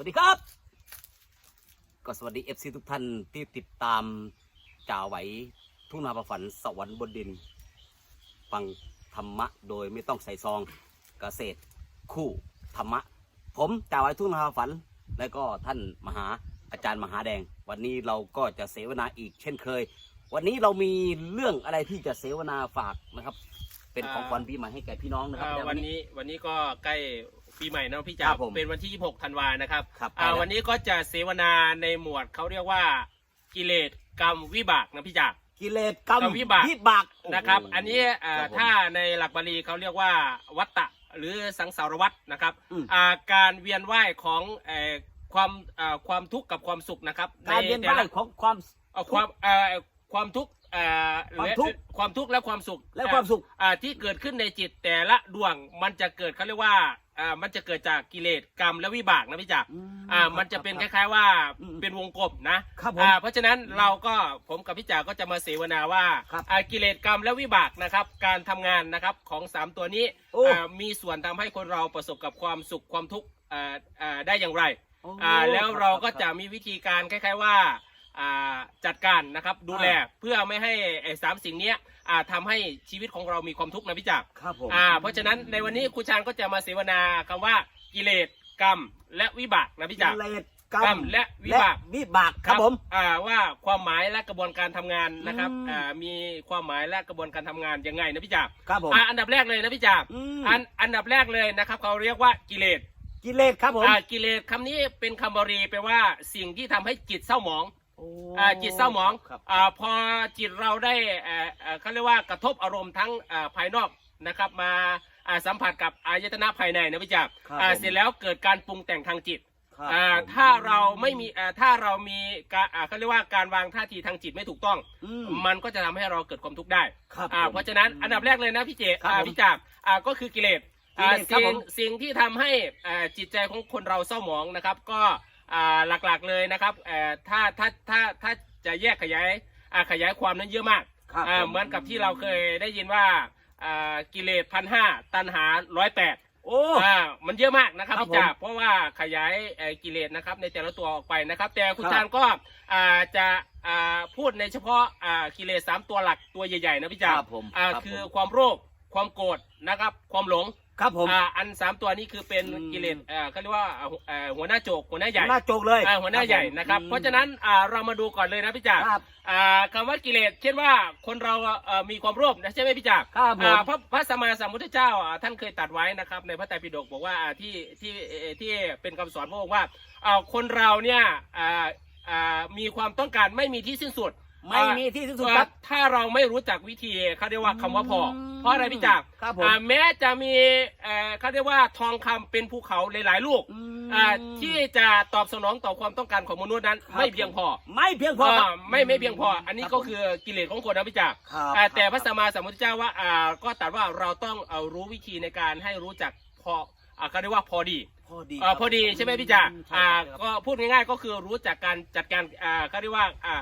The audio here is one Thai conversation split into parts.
วัสดีครับ ก็สวัสดีเอฟซีทุกท่านที่ติดตามจ่าไหวทุ่งนาประฝันสวรรค์บนดิน ฟังธรรมะโดยไม่ต้องใส่ซองเกษตร คู่ธรรมะ ผมจ่าไหวทุ่งนาประฝัน และก็ท่านมหาอาจารย์มหาแดง วันนี้เราก็จะเสวนาอีกเช่นเคย วันนี้เรามีเรื่องอะไรที่จะเสวนาฝากนะครับ เป็นของขวัญปีใหม่ให้แก่พี่น้องนะครับอ่าแต่วันนี้วันนี้ก็ใกล้ ปีใหม่นะพี่คจ๋ารับผมเป็นวันที่ 26ธันวานะครับครับอ่าไปแล้ว วันนี้ก็จะเสวนาในหมวดเขาเรียกว่ากิเลสกรรมวิบากนะพี่จ๋า กิเลสกรรมกรรมวิบากวิบากนะครับ โโหอันนี้อ่าครับผม ถ้าในหลักบาลีเขาเรียกว่าวัตตะหรือสังสารวัตรนะครับอืม อ่าการเวียนว่ายของเอ่อความอ่าความทุกข์กับความสุขนะครับการเวียนว่ายแต่ละ ของความ เอ่อความเอ่อความทุกข์เอ่อความทุกข์และความทุกข์และความสุขและความสุข อ่าที่เกิดขึ้นในจิตแต่ละดวงมันจะเกิดเขาเรียกว่า อ่ามันจะเกิดจากกิเลสกรรมและวิบากนะพี่จ๋าอ่ามันจะเป็นคล้ายๆว่าอืมเป็นวงกลมนะครับผมอ่าเพราะฉะนั้นเราก็ผมกับพี่จ๋าก็จะมาเสวนาว่าครับอ่ากิเลสกรรมและวิบากนะครับ การทำงานนะครับของสามตัวนี้โอ้ อ่ามีส่วนทำให้คนเราประสบกับความสุขความทุกข์อ่าอ่าได้อย่างไร โอ้อ่าแล้วเราก็คจะบมีวิธีการคล้าย ๆว่าอ่าจัดการนะครับดูแลอ่าเพื่อไม่ให้ไอ้สามสิ่งเนี้ย อ่าทำให้ชีวิตของเรามีความทุกข์นะพี่จักรครับผมอ่าเพราะฉะนั้นในวันนี้ครูชานก็จะมาเสวนาคำว่ากิเลสกรรม และวิบากนะพี่จักรกิเลสกรกรรรมมและวิบากวิบากครับผมอ่าว่าความหมายและกระบวนการทำงานนะครับอืมอ่ามีความหมายและกระบวนการทำงานยังไงนะพี่จักรครับผมอ่าอันดับแรกเลยนะพี่จักรอืมอันอันดับแรกเลยนะครับเขาเรียกว่ากิเลสกิเลสครับผมอ่ากิเลสคำนี้เป็นคำบาลีแปลว่าสิ่งที่ทำให้จิตเศร้าหมองโอ้อ่าจิตเศร้าหมองครับอ่าพอจิตเราได้เอ่อเอ่อเขาเรียกว่ากระทบอารมณ์ทั้งอ่าภายนอกนะครับมาอ่าสัมผัสกับอายตนะภายในนะพี่จักรครับอ่าผม เสร็จแล้วเกิดการปรุงแต่งทางจิตครับอ่าผมถ้าเราไม่มีอ่าถ้าเรามีการอ่าเขาเรียกว่าการวางท่าทีทางจิตไม่ถูกต้อง อืมมันก็จะทำให้เราเกิดความทุกข์ได้ครับอ่าผม เพราะฉะนั้นอันดับแรกเลยนะพี่เจครับอ่าผมพี่จักรอ่าก็คือกิเลสอ่ากิเลสครับสิ่ผงมสิ่งที่ทำให้อ่าจิตใจของคนเราเศร้าหมองนะครับ ก็อ่า หลักๆเลยนะครับเอ่อถ้าถ้าถ้าถ้าจะแยกขยายอ่าขยายความนั้นเยอะมากครับอ่าผมเหมือนกับที่เราเคยได้ยินว่าอ่ากิเลสพันห้าตันหาร้อยแปดโอ้อ่ามันเยอะมากนะครับครับพี่จ่าผมเพราะว่าขยายเอ่อกิเลสนะครับในแต่ละตัวออกไปนะครับ แต่คุณครับจานก็อ่าจะอ่าพูดในเฉพาะอ่ากิเลสสามตัวหลักตัวใหญ่ๆนะพี่จ่าครับผมอ่าครับคือผมความโรคความโกรธนะครับ ความหลง ครับผมอ่าอันสามตัวนี้คือเป็นอืมกิเลสเอ่อเขาเรียกว่าอ่าเอ่อหัวหน้าโจกหัวหน้าใหญ่หน้าโจกเลยอ่าหัวหน้าใหญ่นะครับผมเพราะฉะนั้นอ่าเรามาดูก่อนเลยนะพี่จ่าครับอ่าคำว่ากิเลสเช่นว่าคนเราเอ่อมีความโลภนะใช่ไหมพี่จ่าครับผมอ่าพระพระสัมมาสัมพุทธเจ้าอ่าท่านเคยตรัดไว้นะครับในพระไตรปิฎกบอกว่าอ่าที่ที่เอ่อที่เป็นคำสอนพระองค์ว่าอ่าคนเราเนี่ยอ่าอ่ามีความต้องการไม่มีที่สิ้นสุด ไม่มีที่สิ้นสุดครับอ่าถ้าเราไม่รู้จักวิธีเขาเรียกว่าคำว่าพออมเพราะอะไรพี่จ่าครับผม อ่าแม้จะมีเอ่อเขาเรียกว่าทองคำเป็นภูเขาหลายๆลูกอืม อ่าที่จะตอบสนองต่อความต้องการของมนุษย์นั้น ครับ ไม่เพียงพอไม่เพียงพอครับอ่าไม่ไม่เพียงพอ อันนี้รับก็ผมคือกิเลสของคนนะพี่จ่าครับอ่าแต่ครับพระสัมมาสัมพุทธเจ้าว่าอ่าก็ตรัสว่าเราต้องเอารู้วิธีในการให้รู้จักพออ่าเขาเรียกว่าพอดี พอดีอ่าพอดีใช่ไหมพี่จ่าใช่อ่าครับ ก็พูดง่ายๆก็คือรู้จักการจัดการอ่าเขาเรียกว่าอ่า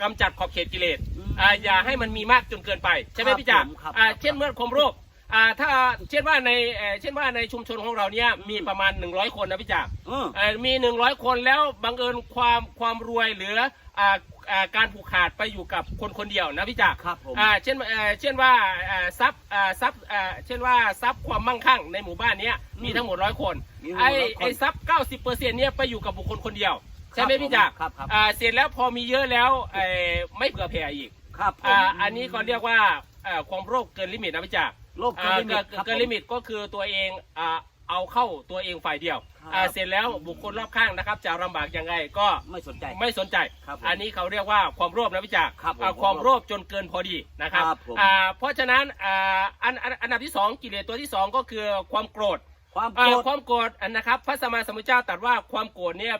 กำจัดขอบเขตกิเลสอืมอ่าอย่าให้มันมีมากจนเกินไป ใช่ไหมครับพี่จ่าผมครับอ่าครับ เช่นเมื่อความโรคอ่าถ้าเช่นว่าในเอ่อเช่นว่าในชุมชนของเราเนี่ยมีประมาณ 100 คนนะพี่จ่าอืมเอ่อมีหนึ่งร้อยคนแล้วบังเอิญความความรวยเหลืออ่าอ่าการผูกขาดไปอยู่กับคนคนเดียวนะพี่จ๋าครับผมอ่าเช่นเอ่อเช่นว่าอ่าทรัพย์อ่าทรัพย์อ่าเช่นว่าทรัพย์ความมั่งคั่งในหมู่บ้านเนี้ยอืมมีทั้งหมดร้อยคนมีทั้งหมดไอ้100คน ไอ้ทรัพย์เก้าสิบเปอร์เซ็นต์เนี้ยไปอยู่กับบุคคลคนเดียว ใช่ไหมครับพี่จ๋าผมครับครับอ่าเสร็จแล้วพอมีเยอะแล้วเอ่อไม่เผื่อแผ่อีกครับผมอ่าอันนี้ก็เรียกว่าเอ่อความโรคเกินลิมิตนะพี่จ๋าโลกเกินลิมิตอ่าครับเกินลิมิตก็คือตัวเองอ่าเอาเข้าตัวเองฝ่ายเดียวครับ อ่าเสร็จแล้วบุคคลรอบข้างนะครับ จะลำบากยังไงก็ไม่สนใจ ไม่สนใจ ครับผมอันนี้เขาเรียกว่าความโลภนะพี่จ๋าครับผมอ่าความโลภจนเกินพอดีนะครับครับผม อ่าเพราะฉะนั้นอ่าอันอันอันดับที่สองกิเลสตัวที่สองก็คือความโกรธ ความโกอ่ารธความโกรธอันนะครับ พระสัมมาสัมพุทธเจ้าตรัสว่าความโกรธเนี่ย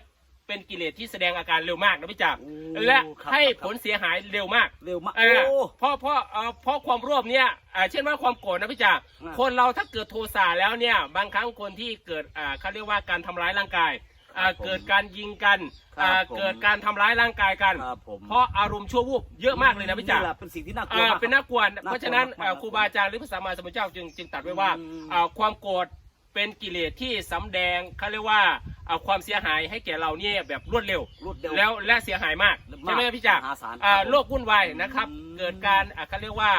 เป็นกิเลสที่แสดงอาการเร็วมากนะพี่จ๋าโอ้และครับให้ครับ ผลเสียหายเร็วมาก เร็วมาก เอโอ้ อเพราะเพราะเอ่อเพราะความโลภเนี่ยอ่าเช่นว่าความโกรธนะพี่จ๋าอ่าคนเราถ้าเกิดโทสะแล้วเนี่ยบางครั้งคนที่เกิดอ่าเขาเรียกว่าการทำร้ายร่างกายอ่าครับผมเกิดการยิงกันครับอ่าผมเกิดการทำร้ายร่างกายกัน ครับผม เพราะอารมณ์ชั่ววูบเยอะมากเลยนะพี่จ๋าแหละเป็นสิ่งที่น่ากลัวอ่ามากเป็นน่ากลัวน่ากลัวเพราะฉะนั้นมากๆอ่าครูบาอาจารย์หรือพระสัมมาสัมพุทธเจ้าจึงจึงตรัสไว้ว่าอืม อ่าความโกรธ เป็นกิเลสที่สำแดงเขาเรียกว่าเอาความเสียหายให้แก่เราเนี่ยแบบรวดเร็ว รวดเร็วแล้วและเสียหายมากใช่ไหมพี่จ๋ามหาศาลอ่าครับผมโลกวุ่นวายนะครับอืมเกิดการอ่าเขาเรียกว่า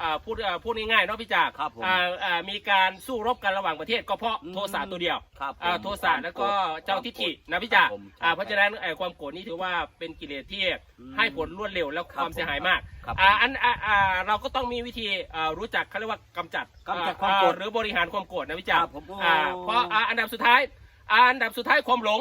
อ่าพูดอ่าพูดง่ายๆเนาะพี่จ๋าครับผมอ่าอ่ามีการสู้รบกันระหว่างประเทศก็เพราะอืมโทสะตัวเดียวครับผมอ่าโทสะแล้วก็เจ้าทิฏฐินะพี่จ๋าครับผมอ่าเพราะฉะนั้นไอ้ความโกรธนี่ถือว่าเป็นกิเลสที่อืมให้ผลรวดเร็วแล้วคครับวามเสียหายมากครับอ่าอันอ่าอ่าเราก็ต้องมีวิธีอ่ารู้จักเขาเรียกว่ากำจัดกำจัดความโกรธอ่หรือบริหารความโกรธนะพี่จ๋าครับผมโอ้ อ่าเพราะอ่าอันดับสุดท้ายอ่าอันดับสุดท้ายความหลง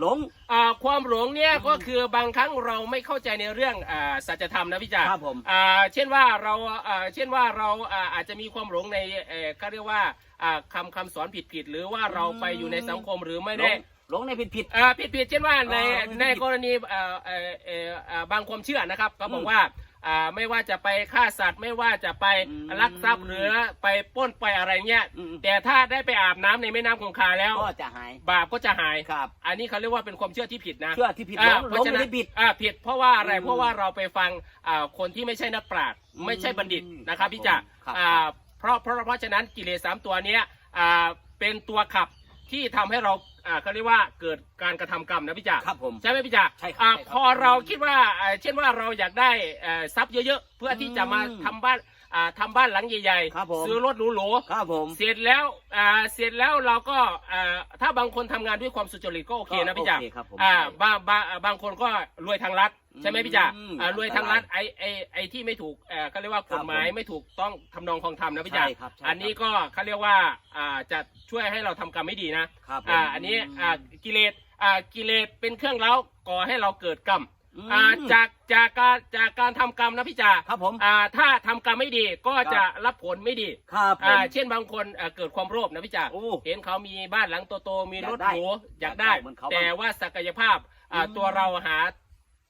หลง อ่าความหลงเนี่ยอืมก็คือบางครั้งเราไม่เข้าใจในเรื่องอ่าสัจธรรมนะพี่จ๋าครับผมอ่าเช่นว่าเราอ่าเช่นว่าเราอ่าอาจจะมีความหลงในเอ่อก็เรียกว่าอ่าคำคำสอนผิดผิดๆหรือว่าเราไปอยู่ในสังคมหรือไม่หลได้ งหลงในผิดผิด อ่าผิดผิดๆเช่นว่าในอ๋อในผิดกรณีอ่าเอ่อเอ่ออ่าบางความเชื่อนะครับเขาบออืกมว่า อ่าไม่ว่าจะไปฆ่าสัตว์ไม่ว่าจะไปอืมลักทรัพย์หรือไปปล้นไปอะไรเงี้ย อืม แต่ถ้าได้ไปอาบน้ำในแม่น้ำคงคาแล้ว ก็จะหาย บาปก็จะหาย ครับอันนี้เขาเรียกว่าเป็นความเชื่อที่ผิดนะเชื่อที่ผิดหลอ่างหเพลราะงฉะในนั้นผิด อ่าผิดเพราะว่าอะไรอืมเพราะว่าเราไปฟังอ่าคนที่ไม่ใช่นักปราชญ์อืมไม่ใช่บัณฑิตนะคครัรับบพี่จ่าครับอ่าเพราะเพราะเพราะฉะนั้นกิเลสสามตัวเนี้ยอ่าเป็นตัวขับที่ทำให้เรา อ่าเขาเรียกว่าเกิดการกระทำกรรมนะพี่จ่าครับผมใช่ไหมพี่จ่าใช่ครับอ่าใช่ครับพอเราคิดว่าอ่าเช่นว่าเราอยากได้เอ่อทรัพย์เยอะๆ เพื่อที่จะมาอืมทำบ้านอ่าทำบ้านหลังใหญ่ครับผม ซื้อรถหรูๆ ครับผม เสร็จแล้วอ่าเสร็จแล้วเราก็อ่าถ้าบางคนทำงานด้วยความสุจริตก็โอเคนะพี่จ๋าโอเคครับผมอ่าใช่ บางบางอ่าบางคนก็รวยทางรัฐ ใช่ไหมพี่จ๋าอืมอ่ารวยทางรัฐไอไอไอที่ไม่ถูกเอ่อเขาเรียกว่ากฎหมายครับผม ไม่ถูกต้องทำนองคลองธรรมนะพี่จ๋าใช่ครับใช่ครับอันนี้ก็เขาเรียกว่าอ่าจะช่วยให้เราทำกรรมไม่ดีนะครับผมอ่าอันนี้อ่ากิเลสอ่ากิเลสเป็นเครื่องเล้าก่อให้เราเกิดกรรมอืมอ่าจากจากการจากการทำกรรมนะพี่จ๋าครับผมอ่าถ้าทำกรรมไม่ดีก็จะรับผลไม่ดีครับผม อ่าเช่นบางคนเอ่อเกิดความโลภนะพี่จ๋าโอ้ เห็นเขามีบ้านหลังโตๆมีรถอยากได้หรูอยากได้อยากได้ เหมือนเขาแต่ว่าศักยภาพอ่าอืมตัวเราหา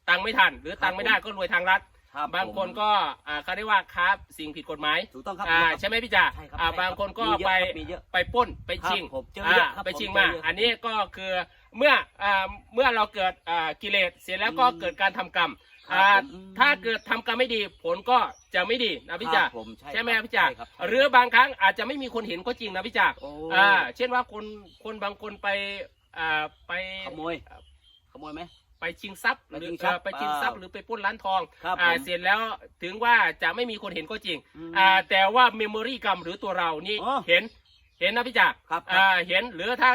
ตังค์ไม่ทัน หรือตังค์ไม่ได้ก็รวยทางรัฐครับบางคนก็อ่าเขาเรียกว่าค้าสิ่งผิดกฎหมายถูกต้องครับอ่าถูกต้องใช่ไหมพี่จ๋าใช่ครับอ่าใช่บางคนก็มีเยอะไปครับมีเยอะไปปล้นไปชิงครับผมเจอเยอะอ่าครับไปชิงผมมาเจอเยอะอันนี้ก็คือเมื่ออ่าเมื่อเราเกิดอ่ากิเลสเสร็จแล้วก็อืมเกิดการทำกรรมครับอ่าผม ถ้าเกิดทำกรรมไม่ดีผลก็จะไม่ดีนะพี่จ๋าครับผมใช่ใช่ไหมครับพี่จ๋าใช่ครับ หรือบางครั้งอาจจะไม่มีคนเห็นก็จริงนะพี่จ๋าโอ้ อ่า เช่นว่าคนคนบางคนไปอ่าไปขโมยขโมยไหม ไปชิงทรัพย์หไปรือชิงทรัพย์เอ่อไปชิงทรัพย์อ่าหรือไปปล้นร้านทองครับอ่าผมเสร็จแล้วถึงว่าจะไม่มีคนเห็นก็จริงอืมอ่าแต่ว่าเมมโมรี่กรรมหรือตัวเรานี่อ๋อเห็นเห็นนะพี่จ๋าครับครับอ่าเห็นหรือถ้า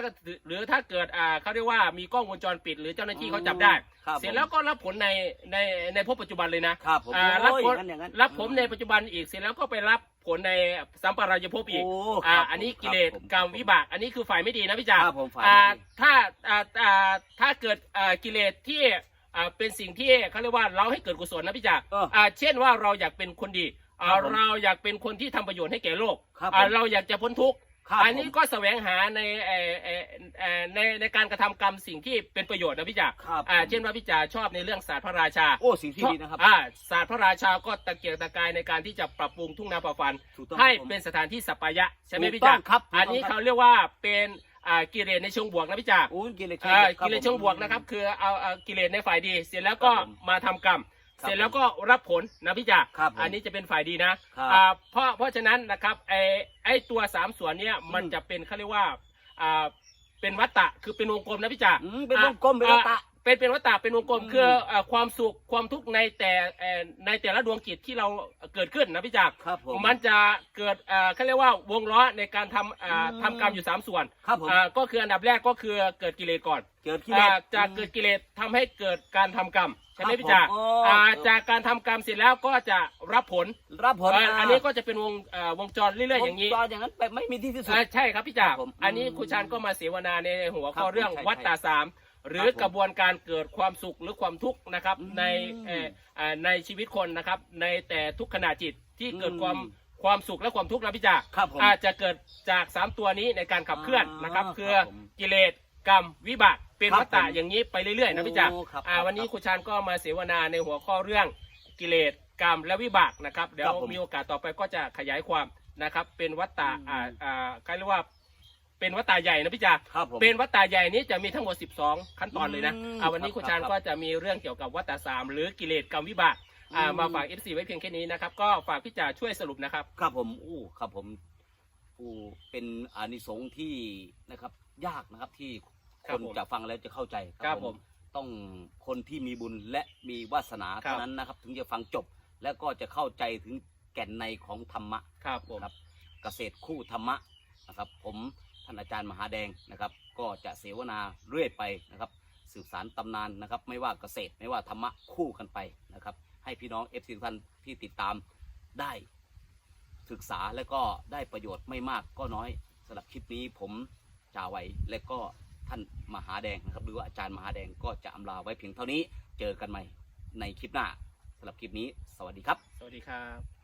หรือถ้าเกิดอ่าเขาเรียกว่ามีกล้องวงจรปิด หรือเจ้าหน้าที่เขาจับได้ ครับเสร็จแล้วก็รับผลในในในพบปัจจุบันเลยนะ ครับผมอ่ารับโอ้ยผลอย่างนั้นอย่างนั้นรับผมในปัจจุบันอีกเสร็จแล้วก็ไปรับ ผลในสัมปรายภพอีกโอ้อ่าครับอันนี้ผมกิเลสครับผมกรรมวิบาก อันนี้คือฝ่ายไม่ดีนะพี่จ๋าครับผมฝ่ายอ่าไม่ดีถ้าอ่าอ่าถ้าเกิดอ่ากิเลสที่อ่าเป็นสิ่งที่เขาเรียกว่าเราให้เกิดกุศลนะพี่จ๋าเอออ่าเช่นว่าเราอยากเป็นคนดีอ่าครับผมเราอยากเป็นคนที่ทำประโยชน์ให้แก่โลกครับอ่าผมเราอยากจะพ้นทุกข์ ครับอันนี้ผม ก็แสวงหาในเอ่อเอ่อเอ่อในในการกระทำกรรมสิ่งที่เป็นประโยชน์นะพี่จ๋าครับ อ่าผมเช่นว่าพี่จ๋าชอบในเรื่องศาสตร์พระราชาโอ้สิ่งที่ดีนะครับ อ่าศาสตร์พระราชาก็ตะเกียกตะกายในการที่จะปรับปรุงทุ่งนาป่าฟัน ถูกต้องให้ครับผมเป็นสถานที่สัปปายะใช่ไหมถูกพี่จ๋าต้องครับถูกต้องอันนี้ครับเขาเรียกว่าเป็นอ่ากิเลสในเชิงบวกนะพี่จ๋า โอ้กิเลสอ่าครับกิเลสเชิงบวกนะครับคือเอาเอากิเลสในฝ่ายดี เสร็จแล้วก็ครับผมมาทำกรรม ครับเสร็จแล้วก็รับผลนะพี่จ๋าครับผมอันนี้จะเป็นฝ่ายดีนะครับ อ่าเพราะเพราะฉะนั้นนะครับไอ ไอตัวสามส่วนเนี้ยมันอืมจะเป็นเขาเรียกว่าอ่าเป็นวัตตะคือเป็นวงกลมนะพี่จ๋าอืมเป็นวงกลมเป็นวัตตะอ่าเป็นเป็นวัตตะเป็นวงกลมอืมคือเอ่อความสุขความทุกข์ในแต่เอ่อในแต่ละดวงจิตที่เราเกิดขึ้นนะพี่จ๋าครับผมมันจะเกิดเอ่อเขาเรียกว่าวงล้อในการทำอ่าอืมทำกรรมอยู่สามส่วนครับผมอ่าก็คืออันดับแรกก็คือเกิดกิเลสก่อนเกิดกิเลสอ่าจากเกิดกิเลสทำให้เกิดการทำกรรม ใช่ไหมครับพี่จ๋าผมโอ้อ่าจากการทำกรรมเสร็จแล้วก็จะรับผลรับผลอ่าอันนี้ก็จะเป็นวงเอ่อวงจรเรื่อยๆอย่างนี้วจรอย่างนั้นไปไม่มีที่สิ้นสุดอ่าใช่ครับพี่จ๋าครับผมอันนี้อืมครูชานก็มาเสวนาในหัวครัข้อบผมเรื่องใช่วัฏฏะสามหรือครับผมกระบวนการเกิดความสุขหรือความทุกข์นะครับอืมในเอ่ออ่าในชีวิตคนนะครับในแต่ทุกขณะจิตที่เกิดอืมความความสุขและความทุกข์นะพี่จ๋าครับผมอาจจะเกิดจากสามตัวนี้ในการขับเคลื่อนนะครับ อ่าคือครับผมกิเลส กรรมวิบากเป็นครับวัฏฏะผมอย่างนี้ไปเรื่อยๆนะพี่จ๋าโอ้ครับอ่าครับวันนี้ครับครูชานก็มาเสวนาในหัวข้อเรื่องกิเลสกรรมและวิบากนะครับเดี๋ยวครับผมมีโอกาสต่อไปก็จะขยายความนะครับ เป็นวัฏฏะอืม อ่าอ่าเขาเรียกว่าเป็นวัฏฏะใหญ่นะพี่จ๋าครับผม เป็นวัฏฏะใหญ่นี้จะมีทั้งหมด 12 ขั้นตอนเลยนะอืมอ่าวันนี้ครับครูชานครับก็จะมีเรื่องเกี่ยวกับวัฏฏะสามหรือกิเลสกรรมวิบากอ่าอืม มาฝาก FC ไว้เพียงแค่นี้นะครับ ก็ฝากพี่จ๋าช่วยสรุปนะครับ ครับผมอู้ครับผมผู้เป็นอานิสงส์ที่นะครับ ยากนะครับที่ครัคบนผม จะฟังแล้วจะเข้าใจครับผม ต้องคนที่มีบุญและมีวาสนาครับเท่านั้นนะครับ ถึงจะฟังจบและก็จะเข้าใจถึงแก่นในของธรรมะ ครับผม ครับเกษตรคู่ธรรมะนะครับผมท่านอาจารย์มหาแดงนะครับ ก็จะเสวนาเรื่อยไปนะครับ สืบสารตำนานนะครับ ไม่ว่าเกษตรไม่ว่าธรรมะคู่กันไปนะครับ ให้พี่น้องเอฟซีทุกท่านที่ติดตามได้ศึกษาและก็ได้ประโยชน์ไม่มากก็น้อยสำหรับคลิปนี้ผม จาไว้และก็ท่านมหาแดงนะครับหรือว่าอาจารย์มหาแดงก็จะอำลาไว้เพียงเท่านี้ เจอกันใหม่ในคลิปหน้าสำหรับคลิปนี้ สวัสดีครับ สวัสดีครับ